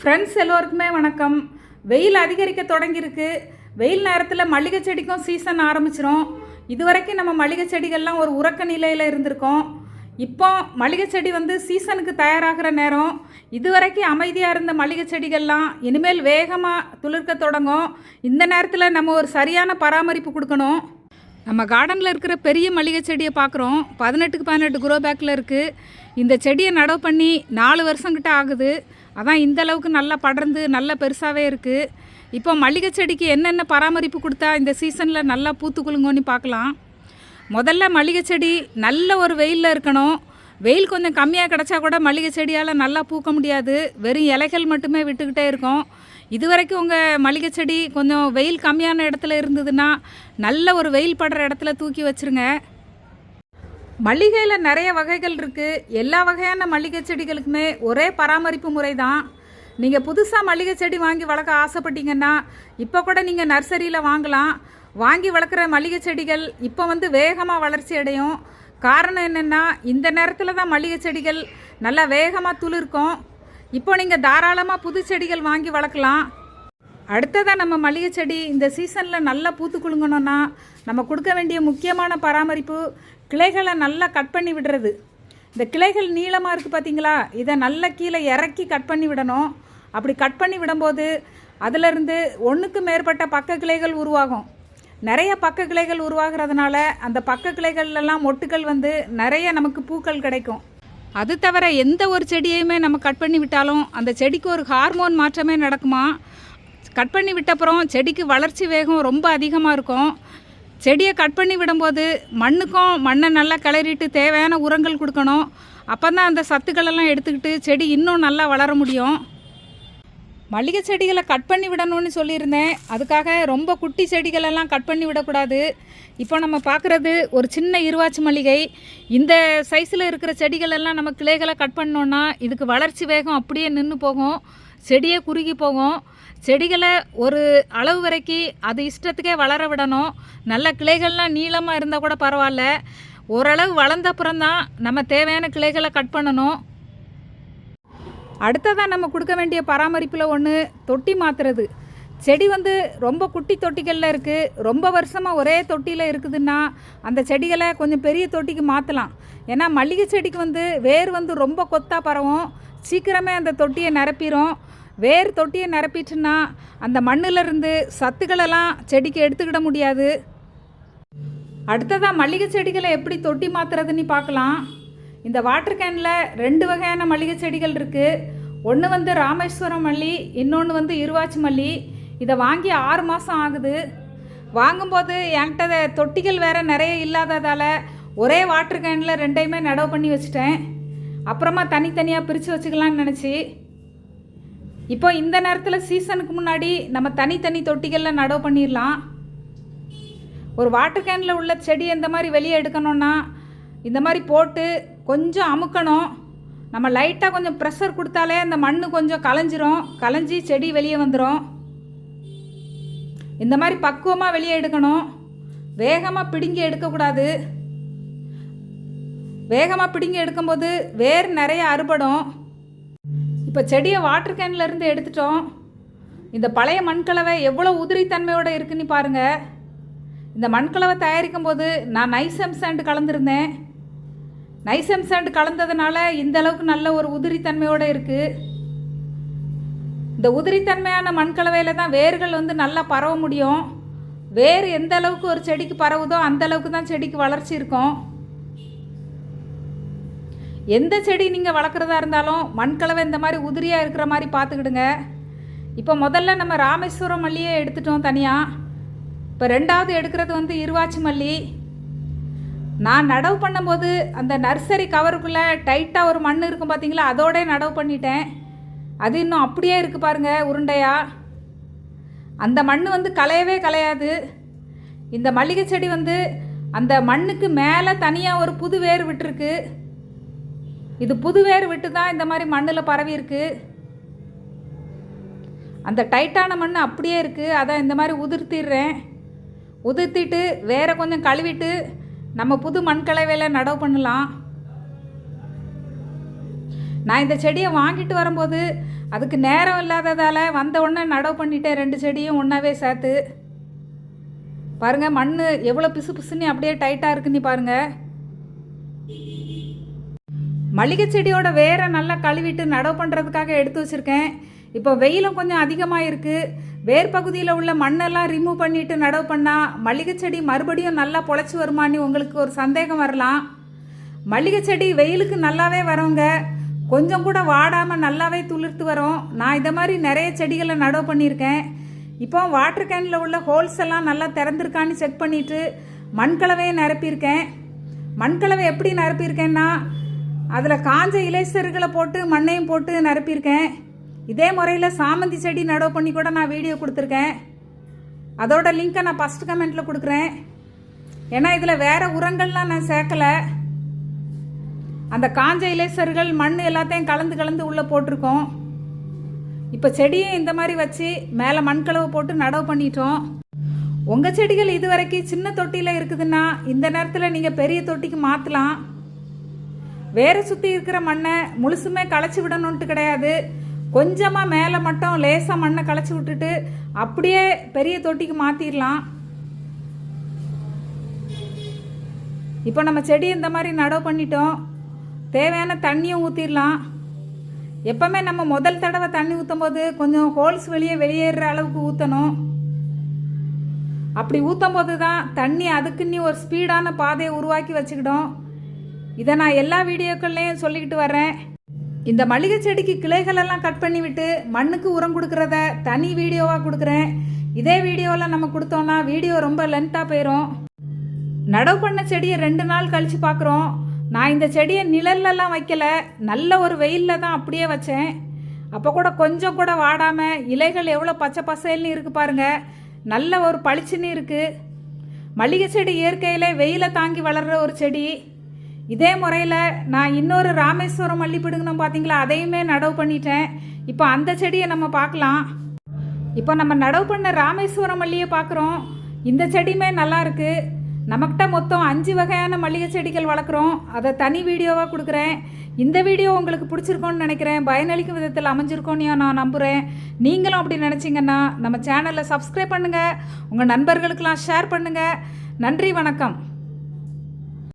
Friends எல்லோருக்குமே வணக்கம். வெயில் அதிகரிக்க தொடங்கியிருக்கு. வெயில் நேரத்தில் மல்லிகை செடிக்கும் சீசன் ஆரம்பிச்சிரும். இதுவரைக்கும் நம்ம மல்லிகை செடிகள்லாம் ஒரு உறக்க நிலையில் இருந்திருக்கோம். இப்போ மல்லிகை செடி வந்து சீசனுக்கு தயாராகிற நேரம். இதுவரைக்கும் அமைதியாக இருந்த மல்லிகை செடிகள்லாம் இனிமேல் வேகமாக துளிர்க்க தொடங்கும். இந்த நேரத்தில் நம்ம ஒரு சரியான பராமரிப்பு கொடுக்கணும். நம்ம கார்டனில் இருக்கிற பெரிய மல்லிகை செடியை பார்க்குறோம் பதினெட்டுக்கு பதினெட்டு குரோ பேக்கில் இருக்குது இந்த செடியை நடவு பண்ணி நாலு வருஷங்கிட்ட ஆகுது. அதான் இந்த அளவுக்கு நல்லா படர்ந்து நல்லா பெருசாகவே இருக்குது இப்போ மல்லிகை செடிக்கு என்னென்ன பராமரிப்பு கொடுத்தா இந்த சீசனில் நல்லா பூத்து குலுங்கோன்னு பார்க்கலாம். முதல்ல மல்லிகை செடி நல்ல ஒரு வெயிலில் இருக்கணும். வெயில் கொஞ்சம் கம்மியாக கிடச்சா கூட மல்லிகை செடியால் நல்லா பூக்க முடியாது. வெறும் இலைகள் மட்டுமே விட்டுக்கிட்டே இருக்கும். இது வரைக்கும் உங்கள் மல்லிகை செடி கொஞ்சம் வெயில் கம்மியான இடத்துல இருந்ததுன்னா நல்ல ஒரு வெயில் படுற இடத்துல தூக்கி வச்சுருங்க. மல்லிகையில் நிறைய வகைகள் இருக்குது எல்லா வகையான மல்லிகை செடிகளுக்குமே ஒரே பராமரிப்பு முறை தான் நீங்கள் புதுசாக மல்லிகை செடி வாங்கி வளர்க்க ஆசைப்பட்டீங்கன்னா இப்போ கூட நீங்கள் நர்சரியில் வாங்கலாம். வாங்கி வளர்க்குற மல்லிகை செடிகள் இப்போ வந்து வேகமாக வளர்ச்சி அடையும். காரணம் என்னென்னா இந்த நேரத்தில் தான் மல்லிகை செடிகள் நல்லா வேகமாக துளிர்க்கும். இப்போ நீங்கள் தாராளமாக புது செடிகள் வாங்கி வளர்க்கலாம். அடுத்ததாக நம்ம மல்லிகை செடி இந்த சீசனில் நல்லா பூத்து குலுங்கணும்னா நம்ம கொடுக்க வேண்டிய முக்கியமான பராமரிப்பு கிளைகளை நல்லா கட் பண்ணி விடுறது. இந்த கிளைகள் நீளமாக இருக்குது பார்த்தீங்களா இதை நல்லா கீழே இறக்கி கட் பண்ணி விடணும். அப்படி கட் பண்ணி விடும்போது அதிலிருந்து ஒன்றுக்கு மேற்பட்ட பக்க கிளைகள் உருவாகும். நிறைய பக்க கிளைகள் உருவாகிறதுனால அந்த பக்க கிளைகள்லாம் மொட்டுக்கள் வந்து நிறைய நமக்கு பூக்கள் கிடைக்கும். அது தவிர எந்த ஒரு செடியையுமே நம்ம கட் பண்ணி விட்டாலும் அந்த செடிக்கு ஒரு ஹார்மோன் மாற்றமே நடக்குமா? கட் பண்ணி விட்டப்புறம் செடிக்கு வளர்ச்சி வேகம் ரொம்ப அதிகமாக இருக்கும். செடியை கட் பண்ணி விடும்போது மண்ணுக்கும் மண்ணை நல்லா கிளறிட்டு தேவையான உரங்கள் கொடுக்கணும். அப்போ தான் அந்த சத்துக்களெல்லாம் எடுத்துக்கிட்டு செடி இன்னும் நல்லா வளர முடியும். மல்லிகை செடிகளை கட் பண்ணி விடணும்னு சொல்லியிருந்தேன். அதுக்காக ரொம்ப குட்டி செடிகளெல்லாம் கட் பண்ணி விடக்கூடாது. இப்போ நம்ம பார்க்குறது ஒரு சின்ன இருவாச்சி மல்லிகை. இந்த சைஸில் இருக்கிற செடிகளெல்லாம் நம்ம கிளைகளை கட் பண்ணோன்னா இதுக்கு வளர்ச்சி வேகம் அப்படியே நின்று போகும். செடியே குறுகி போகும். செடிகளை ஒரு அளவு வரைக்கும் அது இஷ்டத்துக்கே வளர விடணும். நல்ல கிளைகள்லாம் நீளமாக இருந்தால் கூட பரவாயில்ல. ஓரளவு வளர்ந்த அப்புறம்தான் நம்ம தேவையான கிளைகளை கட் பண்ணணும். அடுத்ததாக நம்ம கொடுக்க வேண்டிய பராமரிப்பில் ஒன்று தொட்டி மாற்றுறது செடி வந்து ரொம்ப குட்டி தொட்டிகளில் இருக்குது ரொம்ப வருஷமாக ஒரே தொட்டியில் இருக்குதுன்னா அந்த செடிகளை கொஞ்சம் பெரிய தொட்டிக்கு மாற்றலாம் ஏன்னா மல்லிகை செடிக்கு வந்து வேர் வந்து ரொம்ப கொத்தாக பரவும். சீக்கிரமே அந்த தொட்டியை நிரப்பிடும் வேர் தொட்டியை நிரப்பிட்டுன்னா அந்த மண்ணிலிருந்து சத்துக்களெல்லாம் செடிக்கு எடுத்துக்கிட முடியாது. அடுத்ததாக மல்லிகை செடிகளை எப்படி தொட்டி மாற்றுறதுன்னு பார்க்கலாம். இந்த வாட்டர் கேனில் ரெண்டு வகையான மல்லிகை செடிகள் இருக்குது ஒன்று வந்து ராமேஸ்வரம் மல்லி இன்னொன்று வந்து இருவாச்சி மல்லி. இதை வாங்கி ஆறு மாதம் ஆகுது. வாங்கும்போது என்கிட்ட தொட்டிகள் வேறு நிறைய இல்லாததால் ஒரே வாட்டர் கேனில் ரெண்டையுமே நடவு பண்ணி வச்சுட்டேன். அப்புறமா தனித்தனியாக பிரித்து வச்சுக்கலான்னு நினச்சி இப்போ இந்த நேரத்தில் சீசனுக்கு முன்னாடி நம்ம தனித்தனி தொட்டிகளில் நடவு பண்ணிடலாம் ஒரு வாட்டர் கேனில் உள்ள செடி இந்த மாதிரி வெளியே எடுக்கணும்னா இந்த மாதிரி போட்டு கொஞ்சம் அமுக்கணும். நம்ம லைட்டாக கொஞ்சம் ப்ரெஷர் கொடுத்தாலே அந்த மண் கொஞ்சம் கலைஞ்சிரும். கலைஞ்சி செடி வெளியே வந்துடும் இந்த மாதிரி பக்குவமாக வெளியே எடுக்கணும். வேகமாக பிடுங்கி எடுக்கக்கூடாது. வேகமாக பிடுங்கி எடுக்கும்போது வேர் நிறைய அறுபடும். இப்போ செடியை வாட்டர் கேன்லேருந்து எடுத்துட்டோம். இந்த பழைய மண்கலவை எவ்வளோ உதிரித்தன்மையோடு இருக்குன்னு பாருங்கள் இந்த மண்கலவை தயாரிக்கும் போது நான் நைசம் சாண்டு கலந்துருந்தேன். நைசம் சாண்டு கலந்ததுனால இந்த அளவுக்கு நல்ல ஒரு உதிரித்தன்மையோடு இருக்குது இந்த உதிரித்தன்மையான மண்கலவையில் தான் வேர்கள் வந்து நல்லா பரவ முடியும். வேர் எந்த அளவுக்கு ஒரு செடிக்கு பரவுதோ அந்த அளவுக்கு தான் செடிக்கு வளர்ச்சி இருக்கும். எந்த செடி நீங்கள் வளர்க்குறதா இருந்தாலும் மண்கலவை இந்த மாதிரி உதிரியாக இருக்கிற மாதிரி பார்த்துக்கிடுங்க. இப்போ முதல்ல நம்ம ராமேஸ்வரம் மல்லியை எடுத்துட்டோம் தனியாக இப்போ ரெண்டாவது எடுக்கிறது வந்து இருவாச்சி மல்லி. நான் நடவு பண்ணும்போது அந்த நர்சரி கவருக்குள்ளே டைட்டாக ஒரு மண் இருக்கும் பார்த்தீங்களா? அதோடய நடவு பண்ணிட்டேன். அது இன்னும் அப்படியே இருக்குது பாருங்கள் உருண்டையாக அந்த மண் வந்து கலையவே கலையாது இந்த மல்லிகை செடி வந்து அந்த மண்ணுக்கு மேலே தனியாக ஒரு புது வேர் விட்டுருக்கு. இது புது வேர் விட்டு தான் இந்த மாதிரி மண்ணில் பரவி இருக்கு. அந்த டைட்டான மண் அப்படியே இருக்குது அதை இந்த மாதிரி உதிர்த்திடுறேன். உதிர்த்திட்டு வேற கொஞ்சம் கழுவிட்டு நம்ம புது மண்கலவையில் நடவு பண்ணலாம். நான் இந்த செடியை வாங்கிட்டு வரும்போது அதுக்கு நேரம் இல்லாததால் வந்த உடனே நடவு பண்ணிட்டேன். ரெண்டு செடியும் ஒன்றாவே சேர்த்து. பாருங்கள் மண் எவ்வளோ பிசு பிசுன்னு அப்படியே டைட்டாக இருக்குன்னு பாருங்கள் மல்லிகை செடியோட வேரை நல்லா கழுவிட்டு நடவு பண்ணுறதுக்காக எடுத்து வச்சுருக்கேன். இப்போ வெயிலும் கொஞ்சம் அதிகமாக இருக்குது வேர் பகுதியில் உள்ள மண்ணெல்லாம் ரிமூவ் பண்ணிட்டு நடவு பண்ணால் மல்லிகை செடி மறுபடியும் நல்லா பொழைச்சி வருமான்னு உங்களுக்கு ஒரு சந்தேகம் வரலாம். மல்லிகை செடி வெயிலுக்கு நல்லாவே வரவங்க கொஞ்சம் கூட வாடாமல் நல்லாவே துளிர்த்து வரும். நான் இதை மாதிரி நிறைய செடிகளை நடவு பண்ணியிருக்கேன். இப்போ வாட்டர் கேனில் உள்ள ஹோல்ஸ் எல்லாம் நல்லா திறந்துருக்கான்னு செக் பண்ணிவிட்டு மண்கலவையை நிரப்பியிருக்கேன். மண்கலவை எப்படி நிரப்பியிருக்கேன்னா அதில் காஞ்ச இலைசறுகளை போட்டு மண்ணையும் போட்டு நிரப்பியிருக்கேன் இதே முறையில் சாமந்தி செடி நடவு பண்ணி கூட நான் வீடியோ கொடுத்துருக்கேன். அதோட லிங்க்கை நான் ஃபஸ்ட் கமெண்ட்டில் கொடுக்குறேன். ஏன்னா இதில் வேறு உரங்கள்லாம் நான் சேர்க்கலை. அந்த காஞ்ச இலைசர்கள் மண் எல்லாத்தையும் கலந்து கலந்து உள்ளே போட்டிருக்கோம். இப்போ செடியும் இந்த மாதிரி வச்சு மேலே மண்கலவை போட்டு நடவு பண்ணிட்டோம். உங்கள் செடிகள் இது வரைக்கும் சின்ன தொட்டியில் இருக்குதுன்னா இந்த நேரத்தில் நீங்கள் பெரிய தொட்டிக்கு மாற்றலாம் வேற சுற்றி இருக்கிற மண்ணை முழுசுமே களைச்சி விடணுன்ட்டு கிடையாது. கொஞ்சமாக மேலே மட்டும் லேசாக மண்ணை களைச்சி விட்டுட்டு அப்படியே பெரிய தொட்டிக்கு மாற்றிடலாம் இப்போ நம்ம செடி இந்த மாதிரி நடவு பண்ணிட்டோம். தேவையான தண்ணியும் ஊற்றிடலாம் எப்பவுமே நம்ம முதல் தடவை தண்ணி ஊற்றும் போது கொஞ்சம் ஹோல்ஸ் வெளியே வெளியேறுற அளவுக்கு ஊற்றணும் அப்படி ஊற்றும் போது தான் தண்ணி அதுக்குன்னு ஒரு ஸ்பீடான பாதையை உருவாக்கி வச்சுக்கிடும் இதை நான் எல்லா வீடியோக்கள்லையும் சொல்லிக்கிட்டு வரேன் இந்த மளிகை செடிக்கு கிளைகள் எல்லாம் கட் பண்ணிவிட்டு மண்ணுக்கு உரம் கொடுக்கறத தனி வீடியோவாக கொடுக்குறேன். இதே வீடியோவில் நம்ம கொடுத்தோன்னா வீடியோ ரொம்ப லென்த்தாக போயிடும் நடவு பண்ண செடியை ரெண்டு நாள் கழித்து பார்க்குறோம் நான் இந்த செடியை நிழல்லலாம் வைக்கல. நல்ல ஒரு வெயிலில் தான் அப்படியே வச்சேன். அப்போ கூட கொஞ்சம் கூட வாடாமல் இலைகள் எவ்வளோ பச்சை பசேல்னு இருக்கு பாருங்கள் நல்ல ஒரு பளிச்சுன்னு இருக்குது மளிகை செடி இயற்கையிலே வெயிலை தாங்கி வளர்கிற ஒரு செடி. இதே முறையில் நான் இன்னொரு ராமேஸ்வரம் மல்லி பார்த்தீங்களா அதையுமே நடவு பண்ணிட்டேன். இப்போ அந்த செடியை நம்ம பார்க்கலாம். இப்போ நம்ம நடவு பண்ண ராமேஸ்வரம் மல்லியை பார்க்குறோம். இந்த செடியுமே நல்லா இருக்குது நம்மக்கிட்ட மொத்தம் அஞ்சு வகையான மல்லிகை செடிகள் வளர்க்குறோம். அதை தனி வீடியோவாக கொடுக்குறேன். இந்த வீடியோ உங்களுக்கு பிடிச்சிருக்கோன்னு நினைக்கிறேன். பயனளிக்கும் விதத்தில் அமைஞ்சிருக்கோன்னு நான் நம்புகிறேன் நீங்களும் அப்படி நினச்சிங்கன்னா நம்ம சேனலை சப்ஸ்கிரைப் பண்ணுங்கள் உங்கள் நண்பர்களுக்கெல்லாம் ஷேர் பண்ணுங்கள் நன்றி வணக்கம்.